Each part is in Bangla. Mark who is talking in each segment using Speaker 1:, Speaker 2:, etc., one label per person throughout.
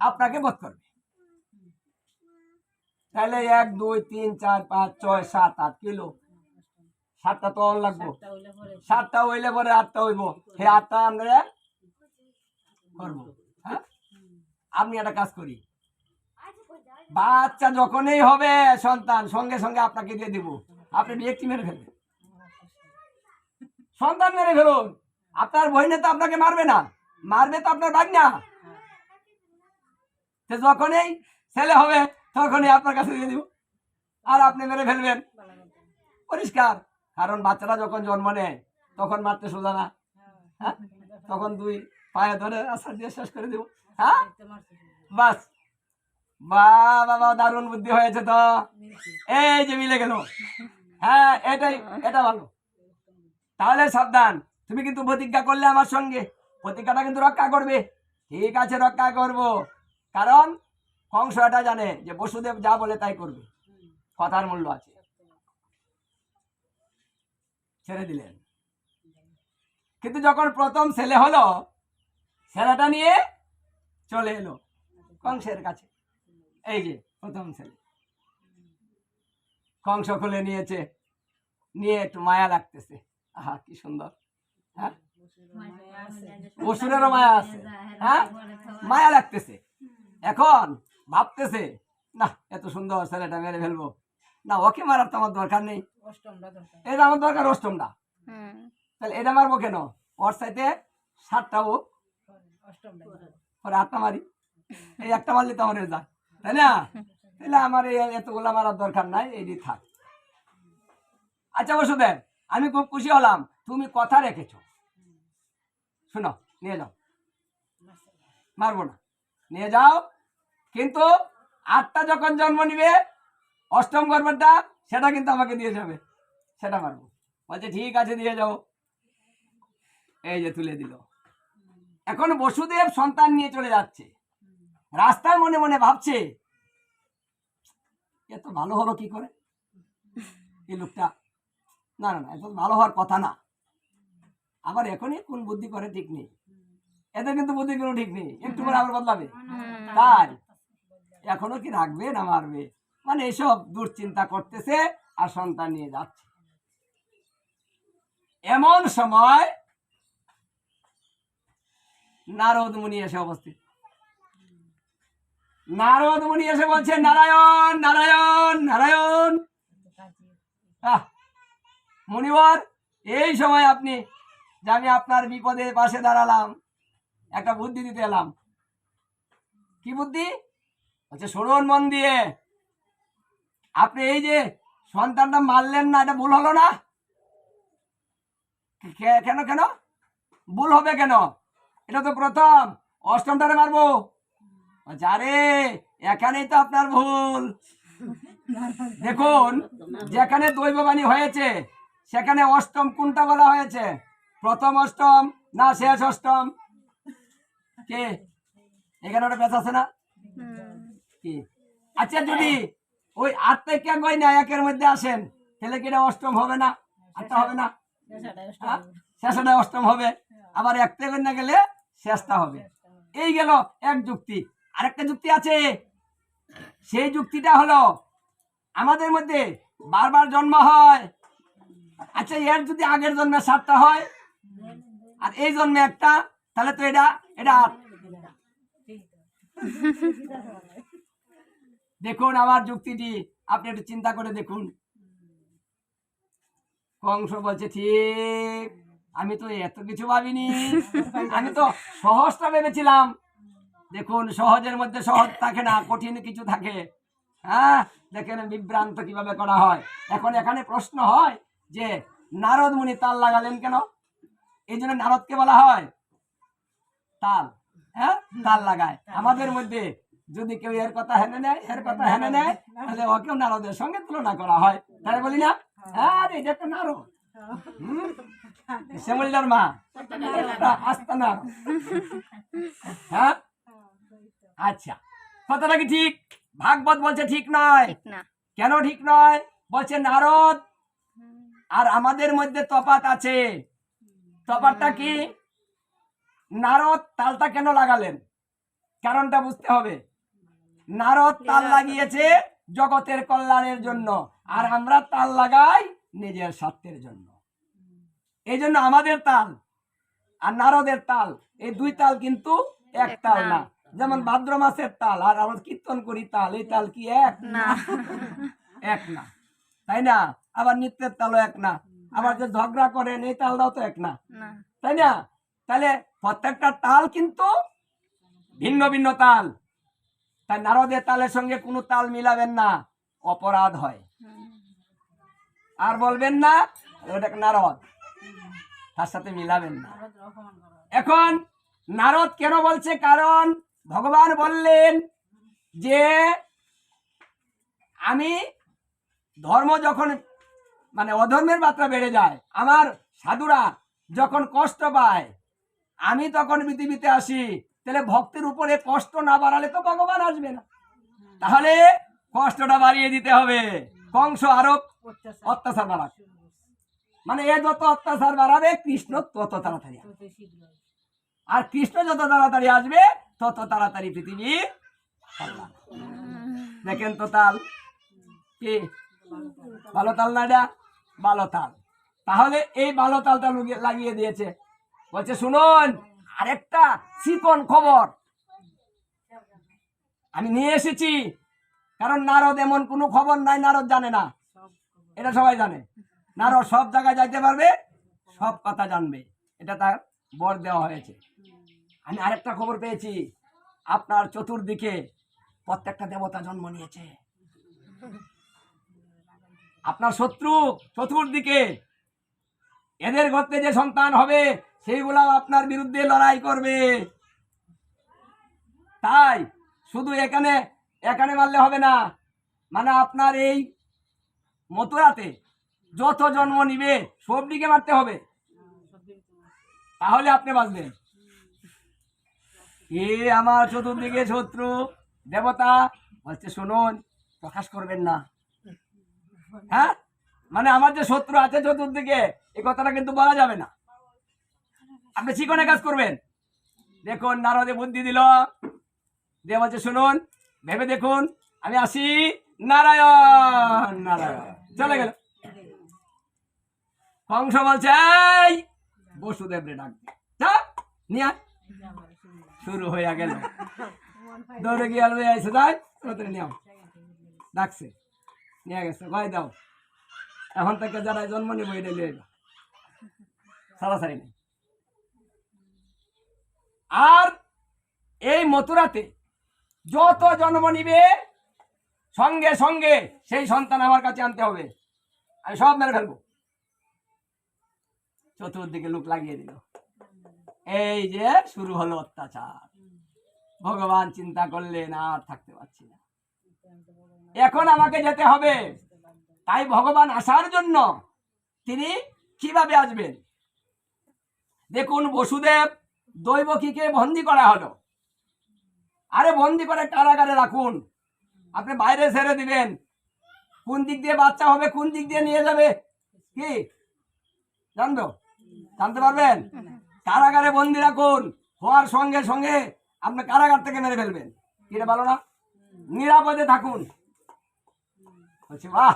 Speaker 1: আপনাকে বধ করবে। তাহলে এক দুই তিন চার পাঁচ ছয় সাত আট কিলো সাতটা তো লাগবো। সাতটা হইলে পরে। আটটা হইব। হে আটটা আমরা করব। হ্যাঁ? আপনি একটা কাজ করি। বাচ্চা যখনই হবে সন্তান সঙ্গে সঙ্গে আপনাকে দিয়ে দিব। আপনি ব্যক্তি মেরে ফেলবেন। সন্তান মেরে ফেলুন। আপনার বহিনে তো আপনাকে মারবে না। মারবে তো আপনার ভাগনা তো যখনই ছেলে হবে, তখনই আপনার কাছে দিয়ে দিব। আর আপনি মেরে ফেলবেন। পরিষ্কার। কারণ বাচ্চারা যখন জন্ম নেয়, তখন মারতে সোজা না। হ্যাঁ? তখন দুই পায়ে ধরে আশা দিয়ে শেষ করে দিব। হ্যাঁ? বাস। বা বাবা, দারুণ বুদ্ধি হয়েছে তো। এই যে মিলে গেল। হ্যাঁ এটাই, এটা ভালো। তাহলে সাবধান। তুমি কিন্তু প্রতিজ্ঞা করলে আমার সঙ্গে। প্রতিজ্ঞাটা কিন্তু রক্ষা করবে। ঠিক আছে, রক্ষা করব। কারণ কংস এটা জানে যে বসুদেব যা বলে তাই করবে। কথার মূল্য আছে। ছেড়ে দিলেন। কিন্তু যখন প্রথম ছেলে হলো ছেলেটা নিয়ে চলে এলো কংসের কাছে। এই যে প্রথম ছেলে। কংস খুলে নিয়েছে নিয়ে একটু মায়া লাগতেছে। আহা কি সুন্দর। হ্যাঁ? অসুরেরও মায়া আছে। হ্যাঁ? মায়া লাগতেছে। এখন ভাবতেছে না এত সুন্দর ছেলেটা মেরে ফেলব। না ওকে মারার তো আমার দরকার নেই। এটা আমার দরকার অষ্টমটা। তাহলে এটা মারবো কেন? ওর সাথে সাতটা ও পরে আটটা মারি। এই একটা মারলে তো আমার যায় তাই না? তাহলে আমার এই এতগুলা মারার দরকার নাই এই থাক। আচ্ছা বসুদেব আমি খুব খুশি হলাম তুমি কথা রেখেছো। শোনো নিয়ে যাও। মারবো না। নিয়ে যাও। কিন্তু আটটা যখন জন্ম নিবে, অষ্টম গর্ভটা সেটা কিন্তু আমাকে দিয়ে যাবে। সেটা মারবো। বলছে, ঠিক আছে, দিয়ে যাও। এই যে তুলে দিল। এখন বসুদেব সন্তান নিয়ে চলে যাচ্ছে। রাস্তায় মনে মনে ভাবছে এত ভালো হলো কি করে? এই লোকটা, না না না এত ভালো হওয়ার কথা না। আবার এখনই কোন বুদ্ধি করে ঠিক নেই। এদের কিন্তু বুদ্ধি কোনো ঠিক নেই। একটু করে আবার বদলাবে। তাই? এখনও কি রাখবে না মারবে মানে এসব দুশ্চিন্তা করতেছে আর সন্তান নিয়ে যাচ্ছে। এমন সময় নারদ মুনি এসে অবস্থিত নারদ মুনি এসে বলছে নারায়ণ নারায়ণ নারায়ণ। আহ, মুনিবর এই সময় আপনি যে আমি আপনার বিপদে পাশে দাঁড়ালাম একটা বুদ্ধি দিতে এলাম। কি বুদ্ধি? আচ্ছা শুনুন মন দিয়ে। আপনি এই যে সন্তানটা মারলেন না এটা ভুল হলো না? কেন কেন? ভুল হবে কেন? এটা তো প্রথম। অষ্টমটারে মারবো। বলছে, আরে এখানেই তো আপনার ভুল। দেখুন যেখানে দৈববাণী হয়েছে সেখানে অষ্টম কোনটা বলা হয়েছে? প্রথম অষ্টম না শেষ অষ্টম? কে? এখানে ওটা বেশ আছে না? কি? আচ্ছা যদি ওই আট থেকে গই না একের মধ্যে আসেন, তাহলে কি এটা অষ্টম হবে না? আটটা হবে না? হ্যাঁ? শেষটা অষ্টম হবে। আবার এক থেকে না গেলে শেষটা হবে। এই গেল এক যুক্তি। আরেকটা যুক্তি আছে। সেই যুক্তিটা হলো, আমাদের মধ্যে বারবার জন্ম হয়। আচ্ছা এর যদি আগের জন্মে সাতটা হয়, আর এই জন্মে একটা, তাহলে তো এটা এটা দেখুন আমার যুক্তিটি, আপনি একটু চিন্তা করে দেখুন। কংস বলছে, ঠিক, আমি তো এত কিছু ভাবিনি। আমি তো সহজটা ভেবেছিলাম। দেখুন, সহজের মধ্যে সহজ থাকে না, কঠিন কিছু থাকে। হ্যাঁ দেখেন বিভ্রান্ত কীভাবে করা হয়। এখন এখানে প্রশ্ন হয় যে, নারদ মুনি তাল লাগালেন কেন? এই জন্য নারদকে বলা হয়। তাল হ্যাঁ? তাল লাগায়। আমাদের মধ্যে যদি কেউ এর কথা হেনে নেয় এর কথা হেনে নেয় তাহলে ওকেও নারদের সঙ্গে তুলনা করা হয়। তাই বলি না? হ্যাঁ। রে, এটা একটা নারদ? শ্যামলিদার মা। আস্তা না হ্যাঁ? আচ্ছা। কথাটা কি ঠিক? ভাগবত বলছে ঠিক নয়। কেন ঠিক নয়? বলছে নারদ। আর আমাদের মধ্যে তফাত আছে। তফাতটা কি? নারদ তালটা কেন লাগালেন? কারণটা বুঝতে হবে। নারদ তাল লাগিয়েছে জগতের কল্যাণের জন্য আর আমরা তাল লাগাই নিজের স্বার্থের জন্য। এই জন্য আমাদের তাল আর নারদের তাল এই দুই তাল কিন্তু এক তাল না। যেমন ভাদ্র মাসের তাল আর আমরা কীর্তন করি তাল এই তাল কি এক?
Speaker 2: না।
Speaker 1: এক না। তাই না? আবার নৃত্যের তালও এক না। আবার যে ঝগড়া করেন এই তালটাও তো এক না।
Speaker 2: না।
Speaker 1: তাই না? তাহলে প্রত্যেকটা তাল কিন্তু ভিন্ন ভিন্ন তাল। তাই নারদের তালের সঙ্গে কোনো তাল মিলাবেন না, অপরাধ হয়। আর বলবেন না, ওটা নারদ। তার সাথে মিলাবেন না। এখন নারদ কেন বলছে? কারণ ভগবান বললেন যে, আমি ধর্ম যখন মানে অধর্মের মাত্রা বেড়ে যায়, আমার সাধুরা যখন কষ্ট পায় আমি তখন পৃথিবীতে আসি, তাহলে ভক্তের উপরে কষ্ট না বাড়ালে তো ভগবান আসবে না। তাহলে কষ্টটা বাড়িয়ে দিতে হবে। কংস আরও অত্যাচার বাড়াবে মানে এ যত অত্যাচার বাড়াবে, কৃষ্ণ তত তাড়াতাড়ি আর কৃষ্ণ যত তাড়াতাড়ি আসবে, তত তাড়াতাড়ি পৃথিবী দেখেন তো তাল, কি? ভালো তাল না এটা? ভালো তাল তাহলে এই ভালো তালটা লাগিয়ে দিয়েছে। বলছে, শুনুন, আরেকটা চিকন খবর। আমি নিয়ে এসেছি, কারণ নারদ এমন কোনো খবর নাই, নারদ জানে না। এটা সবাই জানে। নারদ সব জায়গায় যাইতে পারবে, সব কথা জানবে। এটা তার বর দেওয়া হয়েছে। আমি আরেকটা খবর পেয়েছি, আপনার চতুর্দিকে প্রত্যেকটা দেবতা জন্ম নিয়েছে। আপনার শত্রু চতুর্দিকে, এদের গর্তে যে সন্তান হবে সেইগুলা আপনার বিরুদ্ধে লড়াই করবে। তাই শুধু এখানে এখানে মারলে হবে না। মানে আপনার এই মথুরাতে যত জন্ম নিবে সব দিকে মারতে হবে। তাহলে আপনি বাঁচবেন। এ আমার চতুর্দিকে শত্রু, দেবতা, বলছে, শুনুন, প্রকাশ করবেন না। হ্যাঁ? মানে আমার যে শত্রু আছে চতুর্দিকে এই কথাটা কিন্তু বলা যাবে না। আপনি চিকনে কাজ করবেন। দেখুন, নারদে বুদ্ধি দিল। দে বলছে, শুনুন, ভেবে দেখুন, আমি আসি নারায়ণ নারায়ণ। চলে গেল। কংস বলছে বসুদেব রে ডাক নিয়ে শুরু হয়ে গেল। দৌড়ে গিয়ে আইসে যাই, তাড়াতাড়ি নিয়ে ডাকছে। নিয়ে গেছে ভাই দাও। এখন থেকে যারা জন্ম নিব এটা লিয়ে যাও। সারাসারি নেই। আর এই মথুরাতে যত জন্ম নিবে, সঙ্গে সঙ্গে সেই সন্তান আমার কাছে আনতে হবে। আমি সব মেরে ফেলব। চতুর্দিকে লোক লাগিয়ে দিল। এই যে শুরু হলো অত্যাচার। ভগবান চিন্তা করলেন, আর থাকতে পারছি না। এখন আমাকে যেতে হবে। তাই ভগবান আসার জন্য তিনি কীভাবে আসবেন? দেখুন বসুদেব দৈবকীকে বন্দি করা হলো। আরে বন্দি করে কারাগারে রাখুন। আপনি বাইরে ছেড়ে দিবেন। কোন দিক দিয়ে বাচ্চা হবে, কোন দিক দিয়ে নিয়ে যাবে? কি? জানতো? জানতে পারবেন? কারাগারে বন্দি রাখুন। হওয়ার সঙ্গে সঙ্গে আপনি কারাগার থেকে মেরে ফেলবেন। এটা ভালো না? নিরাপদে থাকুন। বলছি, বাহ!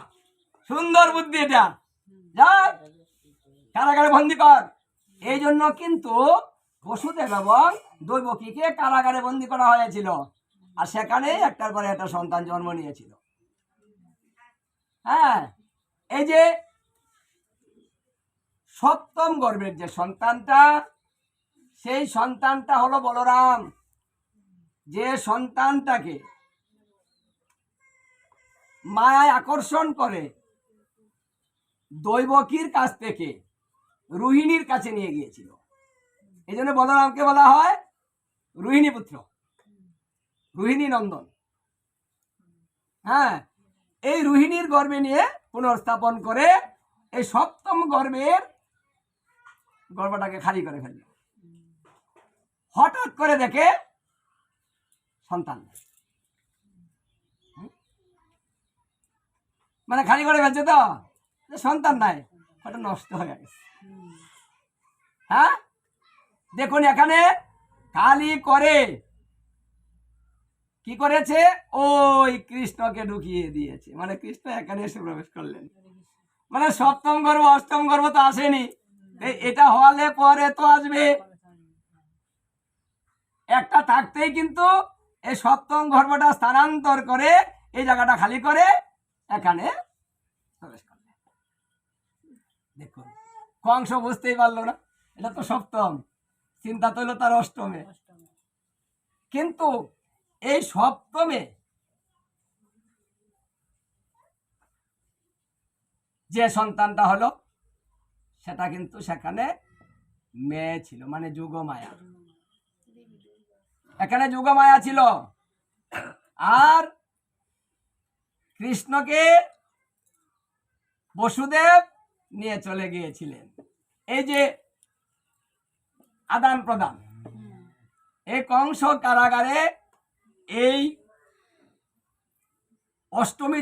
Speaker 1: সুন্দর বুদ্ধি এটা। যা কারাগারে বন্দি কর। এই জন্য কিন্তু বসুদেব এবং দৈবকীকে কারাগারে বন্দি করা হয়েছিল। আর সেখানে একটার পরে একটা সন্তান জন্ম নিয়েছিল। হ্যাঁ এই যে সপ্তম গর্ভের যে সন্তানটা, সেই সন্তানটা হলো বলরাম। যে সন্তানটাকে মায়ায় আকর্ষণ করে দৈবকীর কাছ থেকে রোহিণীর কাছে নিয়ে গিয়েছিল। এই জন্য বলরামকে বলা হয় রোহিণী পুত্র। রোহিণী নন্দন। হ্যাঁ এই রোহিণীর গর্ভে নিয়ে পুনর্স্থাপন করে এই সপ্তম গর্ভের গর্ভটাকে খালি করে ফেলল। হঠাৎ করে দেখে সন্তান? মানে খালি করে ফেলছে তো? সন্তান নাই ওটা নষ্ট হয়ে গেছে। হ্যাঁ? দেখুন এখানে খালি করে। কি করেছে? ওই কৃষ্ণকে ঢুকিয়ে দিয়েছে। মানে কৃষ্ণ এখানে এসে প্রবেশ করলেন। মানে সপ্তম গর্ব অষ্টম গর্ব তো আসেনি। এটা হলে পরে তো আসবে। একটা থাকতেই কিন্তু এই সপ্তম গর্ভটা স্থানান্তর করে এই জায়গাটা খালি করে এখানে প্রবেশ করলেন। দেখুন, কংস বুঝতেই পারল না। এটা তো সপ্তম। চিন্তা তো হলো তার অষ্টমে। কিন্তু এই সপ্তমে যে সন্তানটা হলো সেটা কিন্তু সেখানে মেয়ে ছিল মানে যুগমায়া। এখানে যুগমায়া ছিল। আর কৃষ্ণকে বসুদেব নিয়ে চলে গিয়েছিলেন। এই যে আদান প্রদান। এই কংস কারাগারে এই অষ্টমী